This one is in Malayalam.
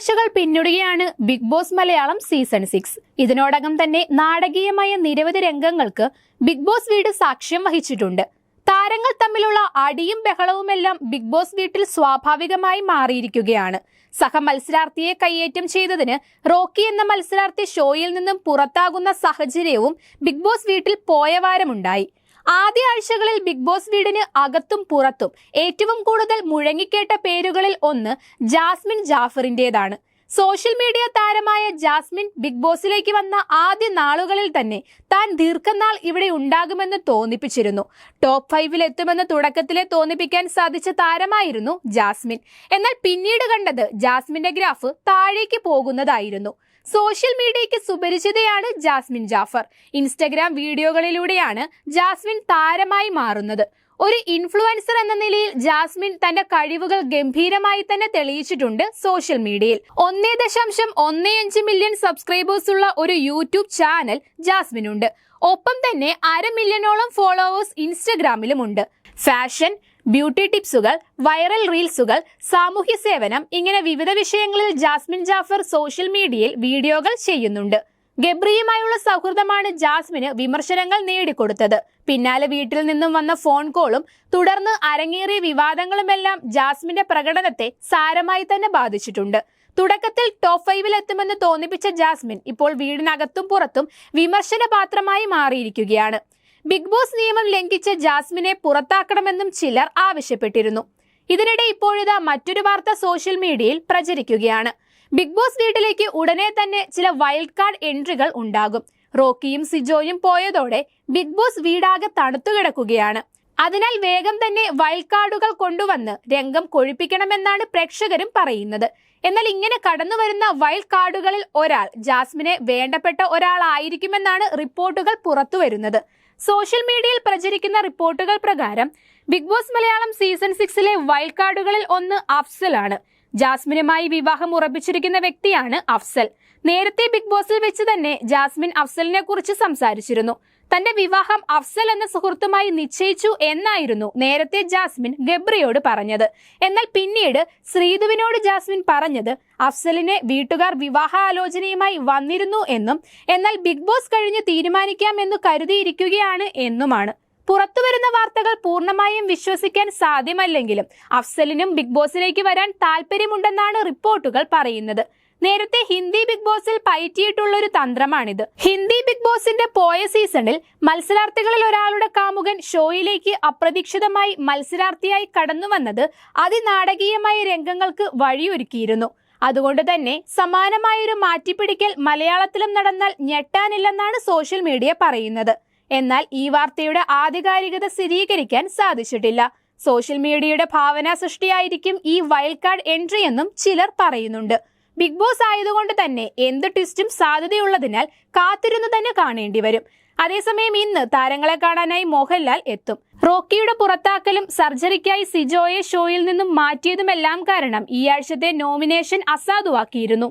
ആഴ്ചകൾ പിന്നിടുകയാണ് Big Boss Malayalam season six. ഇതിനോടകം തന്നെ നാടകീയമായ നിരവധി രംഗങ്ങൾക്ക് ബിഗ് ബോസ് വീട് സാക്ഷ്യം വഹിച്ചിട്ടുണ്ട്. താരങ്ങൾ തമ്മിലുള്ള അടിയും ബഹളവുമെല്ലാം ബിഗ് ബോസ് വീട്ടിൽ സ്വാഭാവികമായി മാറിയിരിക്കുകയാണ്. സഹ മത്സരാർത്ഥിയെ കയ്യേറ്റം ചെയ്തതിന് റോക്കി എന്ന മത്സരാർത്ഥി ഷോയിൽ നിന്നും പുറത്താകുന്ന സാഹചര്യവും ബിഗ് ബോസ് വീട്ടിൽ പോയ വാരമുണ്ടായി. ആദ്യ ആഴ്ചകളിൽ ബിഗ് ബോസ് വീടിന് അകത്തും പുറത്തും ഏറ്റവും കൂടുതൽ മുഴങ്ങിക്കേട്ട പേരുകളിൽ ഒന്ന് ജാസ്മിൻ ജാഫറിന്റെതാണ് സോഷ്യൽ മീഡിയ താരമായ ജാസ്മിൻ ബിഗ് ബോസിലേക്ക് വന്ന ആദ്യ നാളുകളിൽ തന്നെ താൻ ദീർഘനാൾ ഇവിടെ ഉണ്ടാകുമെന്ന് തോന്നിപ്പിച്ചിരുന്നു. ടോപ്പ് ഫൈവിൽ എത്തുമെന്ന് തുടക്കത്തിലെ തോന്നിപ്പിക്കാൻ സാധിച്ച താരമായിരുന്നു ജാസ്മിൻ. എന്നാൽ പിന്നീട് കണ്ടത് ജാസ്മിന്റെ ഗ്രാഫ് താഴേക്ക് പോകുന്നതായിരുന്നു. സോഷ്യൽ മീഡിയയ്ക്ക് സുപരിചിതയാണ് ജാസ്മിൻ ജാഫർ. ഇൻസ്റ്റഗ്രാം വീഡിയോകളിലൂടെയാണ് ജാസ്മിൻ താരമായി മാറുന്നത്. ഒരു ഇൻഫ്ലുവൻസർ എന്ന നിലയിൽ ജാസ്മിൻ തന്റെ കഴിവുകൾ ഗംഭീരമായി തന്നെ തെളിയിച്ചിട്ടുണ്ട് സോഷ്യൽ മീഡിയയിൽ. ഒന്നേ ദശാംശം ഒന്നേ അഞ്ച് മില്യൺ സബ്സ്ക്രൈബേഴ്സ് ഉള്ള ഒരു യൂട്യൂബ് ചാനൽ ജാസ്മിൻ ഉണ്ട് ഒപ്പം തന്നെ അര മില്യണോളം ഫോളോവേഴ്സ് ഇൻസ്റ്റഗ്രാമിലുമുണ്ട്. ഫാഷൻ ബ്യൂട്ടി ടിപ്സുകൾ വൈറൽ റീൽസുകൾ സാമൂഹ്യ സേവനം ഇങ്ങനെ വിവിധ വിഷയങ്ങളിൽ ജാസ്മിൻ ജാഫർ സോഷ്യൽ മീഡിയയിൽ വീഡിയോകൾ ചെയ്യുന്നുണ്ട്. ഗബ്രിയുമായുള്ള സൗഹൃദമാണ് ജാസ്മിന് വിമർശനങ്ങൾ നേടിക്കൊടുത്തത്. പിന്നാലെ വീട്ടിൽ നിന്നും വന്ന ഫോൺ കോളും തുടർന്ന് അരങ്ങേറിയ വിവാദങ്ങളുമെല്ലാം ജാസ്മിന്റെ പ്രകടനത്തെ സാരമായി തന്നെ ബാധിച്ചിട്ടുണ്ട്. തുടക്കത്തിൽ ടോപ്പ് ഫൈവിൽ എത്തുമെന്ന് തോന്നിപ്പിച്ച ജാസ്മിൻ ഇപ്പോൾ വീടിനകത്തും പുറത്തും വിമർശന പാത്രമായി മാറിയിരിക്കുകയാണ്. ബിഗ് ബോസ് നിയമം ലംഘിച്ച ജാസ്മിനെ പുറത്താക്കണമെന്നും ചിലർ ആവശ്യപ്പെട്ടിരുന്നു. ഇതിനിടെ ഇപ്പോഴിതാ മറ്റൊരു വാർത്ത സോഷ്യൽ മീഡിയയിൽ പ്രചരിക്കുകയാണ്. ബിഗ് ബോസ് വീട്ടിലേക്ക് ഉടനെ തന്നെ ചില വൈൽഡ് കാർഡ് എൻട്രികൾ ഉണ്ടാകും. റോക്കിയും സിജോയും പോയതോടെ ബിഗ് ബോസ് വീടാകെ തണുത്തു കിടക്കുകയാണ്. അതിനാൽ വേഗം തന്നെ വൈൽഡ് കാർഡുകൾ കൊണ്ടുവന്ന് രംഗം കൊഴിപ്പിക്കണമെന്നാണ് പ്രേക്ഷകരും പറയുന്നത്. എന്നാൽ ഇങ്ങനെ കടന്നു വരുന്ന വൈൽഡ് കാർഡുകളിൽ ഒരാൾ ജാസ്മിനെ വേണ്ടപ്പെട്ട ഒരാളായിരിക്കുമെന്നാണ് റിപ്പോർട്ടുകൾ പുറത്തുവരുന്നത്. സോഷ്യൽ മീഡിയയിൽ പ്രചരിക്കുന്ന റിപ്പോർട്ടുകൾ പ്രകാരം ബിഗ് ബോസ് മലയാളം സീസൺ സിക്സിലെ വൈൽഡ് കാർഡുകളിൽ ഒന്ന് അഫ്സലാണ് ജാസ്മിനുമായി വിവാഹം ഉറപ്പിച്ചിരിക്കുന്ന വ്യക്തിയാണ് അഫ്സൽ. നേരത്തെ ബിഗ് ബോസിൽ വെച്ച് തന്നെ ജാസ്മിൻ അഫ്സലിനെ കുറിച്ച് സംസാരിച്ചിരുന്നു. തന്റെ വിവാഹം അഫ്സൽ എന്ന സുഹൃത്തുമായി നിശ്ചയിച്ചു എന്നായിരുന്നു നേരത്തെ ജാസ്മിൻ ഗബ്രിയോട് പറഞ്ഞത്. എന്നാൽ പിന്നീട് ശ്രീധുവിനോട് ജാസ്മിൻ പറഞ്ഞത് അഫ്സലിനെ വീട്ടുകാർ വിവാഹാലോചനയുമായി വന്നിരുന്നു എന്നും എന്നാൽ ബിഗ് ബോസ് കഴിഞ്ഞ് തീരുമാനിക്കാമെന്നു കരുതിയിരിക്കുകയാണ് എന്നുമാണ്. പുറത്തുവരുന്ന വാർത്തകൾ പൂർണമായും വിശ്വസിക്കാൻ സാധ്യമല്ലെങ്കിലും അഫ്സലിനും ബിഗ് ബോസിലേക്ക് വരാൻ താല്പര്യമുണ്ടെന്നാണ് റിപ്പോർട്ടുകൾ പറയുന്നത്. നേരത്തെ ഹിന്ദി ബിഗ് ബോസിൽ പയറ്റിയിട്ടുള്ള ഒരു തന്ത്രമാണിത്. ഹിന്ദി ബിഗ് ബോസിന്റെ പോയ സീസണിൽ മത്സരാർത്ഥികളിൽ ഒരാളുടെ കാമുകൻ ഷോയിലേക്ക് അപ്രതീക്ഷിതമായി മത്സരാർത്ഥിയായി കടന്നു വന്നത് അതിനാടകീയമായ രംഗങ്ങൾക്ക് വഴിയൊരുക്കിയിരുന്നു. അതുകൊണ്ട് തന്നെ സമാനമായൊരു മാറ്റിപ്പിടിക്കൽ മലയാളത്തിലും നടന്നാൽ ഞെട്ടാനില്ലെന്നാണ് സോഷ്യൽ മീഡിയ പറയുന്നത്. എന്നാൽ ഈ വാർത്തയുടെ ആധികാരികത സ്ഥിരീകരിക്കാൻ സാധിച്ചിട്ടില്ല. സോഷ്യൽ മീഡിയയുടെ ഭാവനാ സൃഷ്ടിയായിരിക്കും ഈ വൈൽഡ് കാർഡ് എൻട്രി എന്നും ചിലർ പറയുന്നുണ്ട്. ബിഗ് ബോസ് ആയതുകൊണ്ട് തന്നെ എന്ത് ട്വിസ്റ്റും സാധ്യതയുള്ളതിനാൽ കാത്തിരുന്നു തന്നെ കാണേണ്ടി വരും. അതേസമയം ഇന്ന് താരങ്ങളെ കാണാനായി മോഹൻലാൽ എത്തും. റോക്കിയുടെ പുറത്താക്കലും സർജറിക്കായി സിജോയെ ഷോയിൽ നിന്നും മാറ്റിയതുമെല്ലാം കാരണം ഈ ആഴ്ചത്തെ നോമിനേഷൻ അസാധുവാക്കിയിരുന്നു.